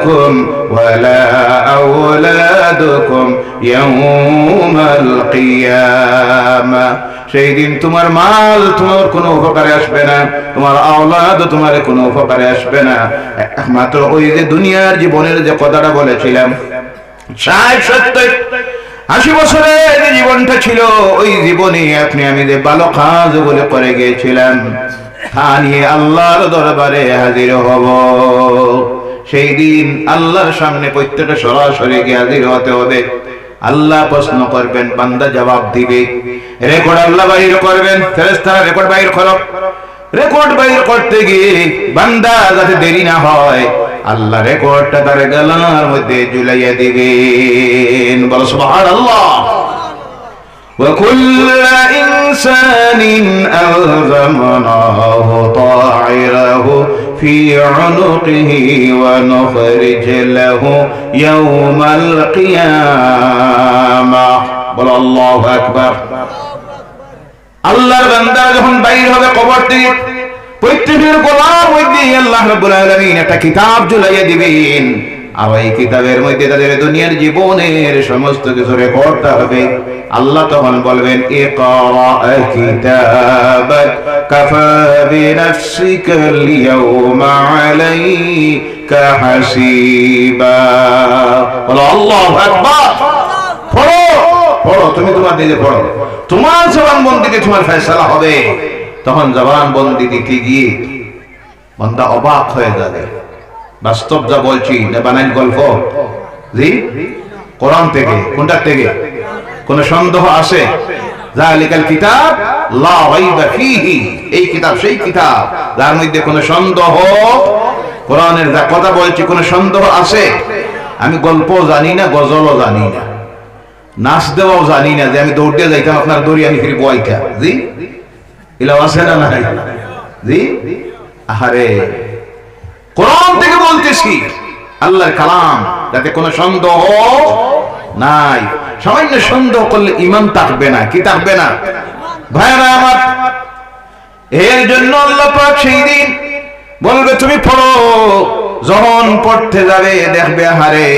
أموالكم ولا أولادكم يوم القيامة সেই দিন তোমার মাল তোমার কোনো উপকারে আসবে না তোমার আওলাদ তোমার কোনো উপকারে আসবে না একমাত্র ওই যে দুনিয়ার জীবনের যে কথাটা বলেছিলাম ষাট সত্তর আশি বছরের যে জীবনটা ছিল ওই জীবনে আপনি আমি যে ভালো কাজ বলে করে গিয়েছিলাম তা নিয়ে আল্লাহর দরবারে হাজির হব সেই দিন আল্লাহর সামনে প্রত্যেকটা সরাসরি গিয়ে হাজির হতে হবে আল্লাহ প্রশ্ন করবেন বান্দা জবাব দিবে রেকর্ড আল্লাহ বাইর করবেন ফেরেস্তারা রেকর্ড বাইর করো রেকর্ড বাইর করতে গিয়ে বান্দা যাতে দেরি না হয় আল্লাহ রেকর্ডটা তার গলার মধ্যে ঝুলাইয়া দিবেন বলো সুবহানাল্লাহ وكل إنسان ألزمناه طائره في عنقه ونخرج له يوم القيامة بل الله أكبر আল্লাহর বান্দা যখন বাইর হবে কবর থেকে প্রত্যেকের গোলার মধ্যে আল্লাহ রাব্বুল আলামিন একটা কিতাব ঝুলাইয়া দিবেন আর এই কিতাবের মধ্যে তাদের দুনিয়ার জীবনের সমস্ত কিছু রেকর্ড হবে। আল্লাহ তখন বলবেন তুমি তোমার তোমার জবান তোমার হবে। তখন জবান বন্দি দিতে গিয়ে বন্দা অবাক হয়ে যাবে। বাস্তব যা বলছি না বানাই গল্প। জি? কোরআন থেকে কোনটা থেকে? কোন সন্দেহ লা এই কিতাব, সেই যার মধ্যে কোনো সন্দেহ, কোরআনের যা কথা বলছি সন্দেহ আছে? আমি গল্প জানি না, গজলও জানি না। নাচ দেওয়াও জানি না যে আমি দৌড় দিয়ে যাইতাম, আপনার দড়ি আমি ফিরে বইটা জি? এলাও আছে না নাই? জি? আহারে! কোরআন থেকে বলতেছি আল্লাহর কালাম, যাতে কোনো সন্দেহ নাই। সামান্য সন্দেহ করলে ইমান থাকবে না, কি থাকবে না? ভাইরা আমার, এর জন্য আল্লাহ পাক সেই দিন বলবে, তুমি পড়ো, যখন পড়তে যাবে, দেখবে হারে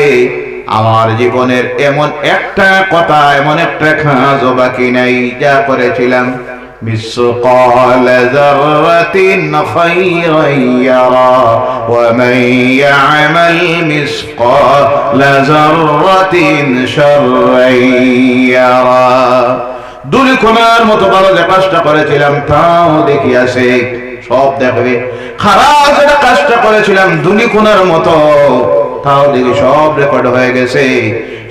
আমার জীবনের এমন একটা কথা, এমন একটা খাঁজও বাকি নাই, যা করেছিলাম। مثقال ذرة خيرا يرى ومن يعمل مثقال ذرة شرا يرى দুলি কোনার মতো ভালো যে কাজটা করেছিলাম তাও দেখিয়াছে সব দেখবে খারাপ যেটা কাজটা করেছিলাম দুলি কোনার মতো তাও দেখি সব রেকর্ড হয়ে গেছে।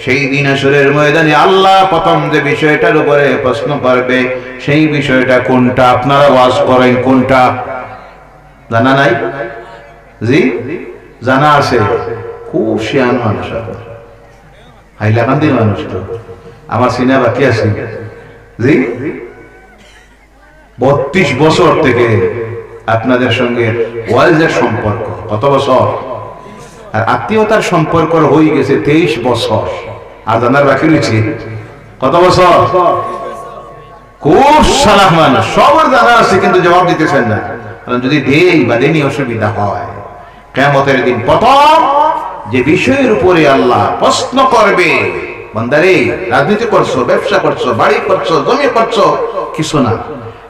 সেই দিন আসরের ময়দানে আল্লাহ প্রথম যে বিষয়টার উপরে প্রশ্ন করবে, সেই বিষয়টা কোনটা? আপনারা ওয়াজ করেন কোনটা? জানা নাই? জি? জানা আছে। খুব শিয়ান মানুষ হাইলাকান্দির মানুষ তো। আমার সিনেমা বাকি আছে। জি? বত্রিশ বছর থেকে আপনাদের সঙ্গে ওয়াইজের সম্পর্ক। কত বছর? আর আত্মীয়তার সম্পর্ক হয়ে গেছে তেইশ বছর। আর জানার বাকি রয়েছে, কত বছর? খুব সালাহ মানুষ, সবার জানা আছে, কিন্তু জবাব দিতেছেন না। কারণ যদি দেই বা দেনি অসুবিধা হয়। কেমতের দিন প্রথম যে বিষয়ের উপরে আল্লাহ প্রশ্ন করবে, বান্দারে, রাজনীতি করছ, ব্যবসা করছ, বাড়ি করছ, জমি করছ, কিছু না।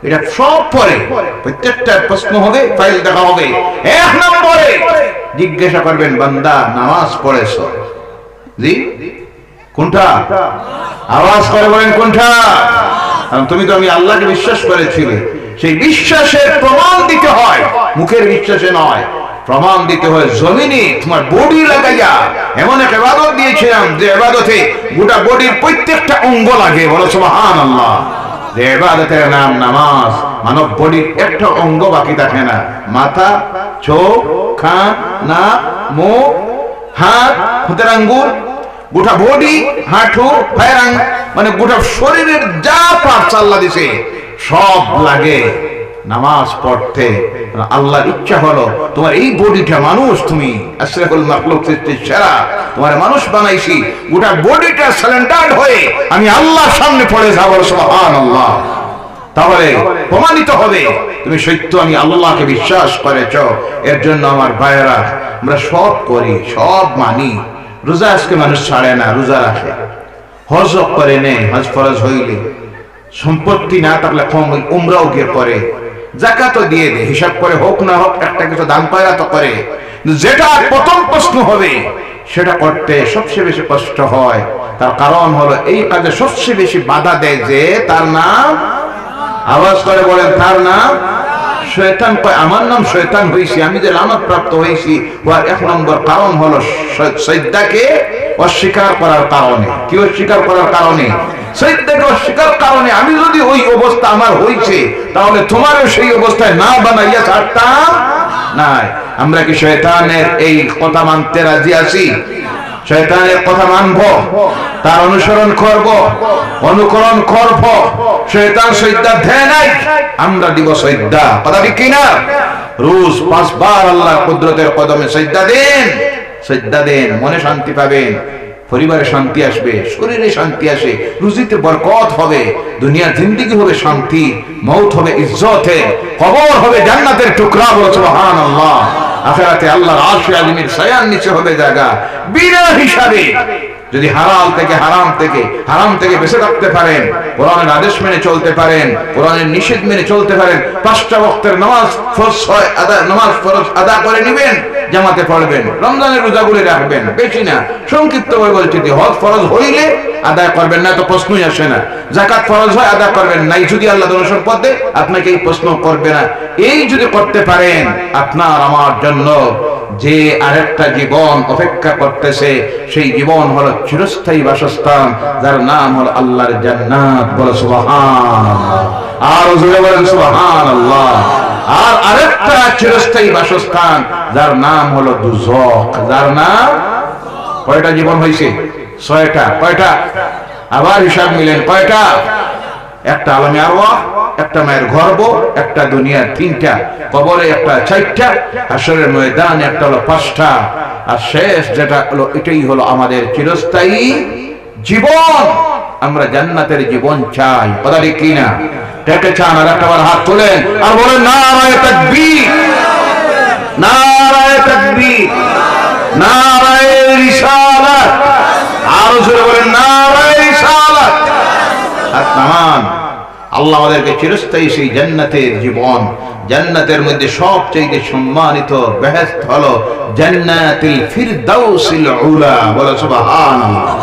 এটা সব পরে, প্রত্যেকটা প্রশ্ন হবে ফাইল দেখা হবে। এক নম্বরে জিজ্ঞাসা করবেন, বান্দা, নামাজ পড়েছ? জি? কোনটা? আওয়াজ করে বলেন, কোনটা? তুমি তো আমি আল্লাহকে বিশ্বাস করেছিলে। সেই বিশ্বাসের প্রমাণ দিতে হয়, মুখের বিশ্বাসে নয়। প্রমাণ দিতে হয় জমিনে, তোমার বডি লাগাইয়া। এমন এক এবাদত দিয়েছিলাম যে এবাদতে গোটা বডির প্রত্যেকটা অঙ্গ লাগে। বলো সুবহান আল্লাহ যে এবাদতের নাম নামাজ। মানব বডির একটা অঙ্গ বাকি থাকে না। মাথা, চোখ, কান না মুখ, হাত, হাতের আঙ্গুল, গোটা বডি, হাঁটু, পায়ের মানে গোটা শরীরের যা পার্টস আল্লাহ দিছে, সব লাগে। নামাজ পড়তে। আল্লাহর ইচ্ছা হলো, তোমার এই বডিটা মানুষ, তুমি সেরা, তোমার মানুষ বানাইছি। গোটা বডিটা সারেন্ডার হয়ে আমি আল্লাহর সামনে পড়ে যাব, সুবহানাল্লাহ। তাহলে প্রমাণিত হবে, তুমি সত্য, আমি আল্লাহকে বিশ্বাস করেছ। এর জন্য আমার ভাইয়েরা, আমরা সব করি, সব মানি। রোজা আজকে মানুষ ছাড়ে না, রোজা রাখে। হজ করে নেই হজ ফরজ হইলে। সম্পত্তি না থাকলে কম উমরাও গিয়ে করে জাকাতও দিয়ে দে, হিসাব করে হোক না হোক, একটা কিছু দান পায়রা তো করে। যেটা প্রথম প্রশ্ন হবে, সেটা করতে সবচেয়ে বেশি কষ্ট হয়। তার কারণ হলো, এই কাজে সবচেয়ে বেশি বাধা দেয় যে, তার নাম, আওয়াজ করে বলেন, তার নাম, শয়তান কয়, আমার নাম শয়তান হইছি, আমি যে লানত প্রাপ্ত হইছি ওর এক নম্বর কারণ হলো সৈদ্যাকে অস্বীকার করার কারণে। কি অস্বীকার করার কারণে? সৈদ্যাকে অস্বীকার কারণে আমি যদি ওই অবস্থা আমার হইছে, তাহলে তোমারও সেই অবস্থায় না বানাইয়া ছাড়তাম নাই। আমরা কি শয়তানের এই কথা মানতে রাজি আছি? শয়তানের কথা মানব, তার অনুসরণ করব, অনুকরণ করব। শয়তান সৈদ্যা দেয় নাই, আমরা দিব সৈদ্যা। কথা ঠিক কিনা? রোজ পাঁচবার আল্লাহ কুদরতের কদমে সৈদ্যা দেন সৈদ্যা দেন, মনে শান্তি পাবেন। পরিবারে শান্তি আসবে, শরীরে শান্তি আসে, রুজিতে বরকত হবে, দুনিয়ার জিন্দিগি হবে শান্তি, মৌত হবে ইজ্জতে, কবর হবে জান্নাতের টুকরা বলো সুবহানাল্লাহ। আখেরাতে আল্লাহর আরশে আযমের ছায়ার নিচে হবে জায়গা, বিনা হিসাবে। যদি হারাম থেকে হারাম থেকে হারাম থেকে বেঁচে থাকতে পারেন, কোরআনের আদেশ মেনে চলতে পারেন, কোরআনের নিষেধ মেনে চলতে পারেন, পাঁচটা বক্তের নামাজ ফরজ হয়, আদা নামাজ ফরজ আদা করে নেবেন জামাতে পড়বেন, রমজানের রোজাগুলি রাখবেন, বেশি না। সংক্ষিপ্ত ভাবে বলছি যে হজ ফরজ হইলে আদায় করবেন না, তো প্রশ্নই আসে না। জাকাত ফরজ হয় আদা করবেন নাই যদি আল্লাহ অনুসরণ পথে আপনাকে এই প্রশ্ন করবে না। এই যদি করতে পারেন, আপনার আমার জন্য যে আরেকটা জীবন অপেক্ষা করতেছে, সেই জীবন হলো চিরস্থায়ী বাসস্থান, যার নাম হলো আল্লাহর জান্নাত। বলে সুবহান আর জোরে বলেন সুবহান আল্লাহ আর আরেকটা চিরস্থায়ী বাসস্থান, যার নাম হলো দুজক যার নাম? কয়টা জীবন হয়েছে? ছয়টা। কয়টা? আবার হিসাব মিলেন কয়টা? একটা আলমী আরওয়াহ একটা মায়ের গর্ব, একটা দুনিয়ার তিনটা, কবরে একটা চারটা আসরের ময়দান একটা হলো পাঁচটা। আর শেষ যেটা হলো, এটাই হলো আমাদের চিরস্থায়ী জীবন। আমরা জান্নাতের জীবন চাই। কথা ঠিক কি না কে চান আর একটা বার হাত তোলেন আর বলেন, নারায় তাকবীর নারায় তাকবীর, নারায় রিসালাত আরও জোরে বলেন, নারায় রিসালাত হাত নামান। আল্লাহ আমাদেরকে চিরস্থায়ী সেই জান্নাতের জীবন, জান্নাতের মধ্যে সবচেয়ে সম্মানিত বেহেস্ত হলো জান্নাতুল ফিরদাউসিল উলা। বলে, সুবহানাল্লাহ।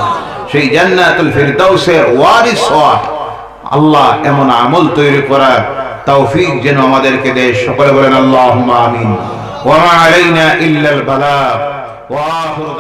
সেই জান্নাতুল ফিরদাউসের ওয়ারিস হওয়া। আল্লাহ এমন আমল তৈরি করা তৌফিক যেন আমাদেরকে দেয়। সকলে বলেন আল্লাহ আমিন। ওয়া আলাইনা ইল্লাল বালাগ। ওয়া আখিরু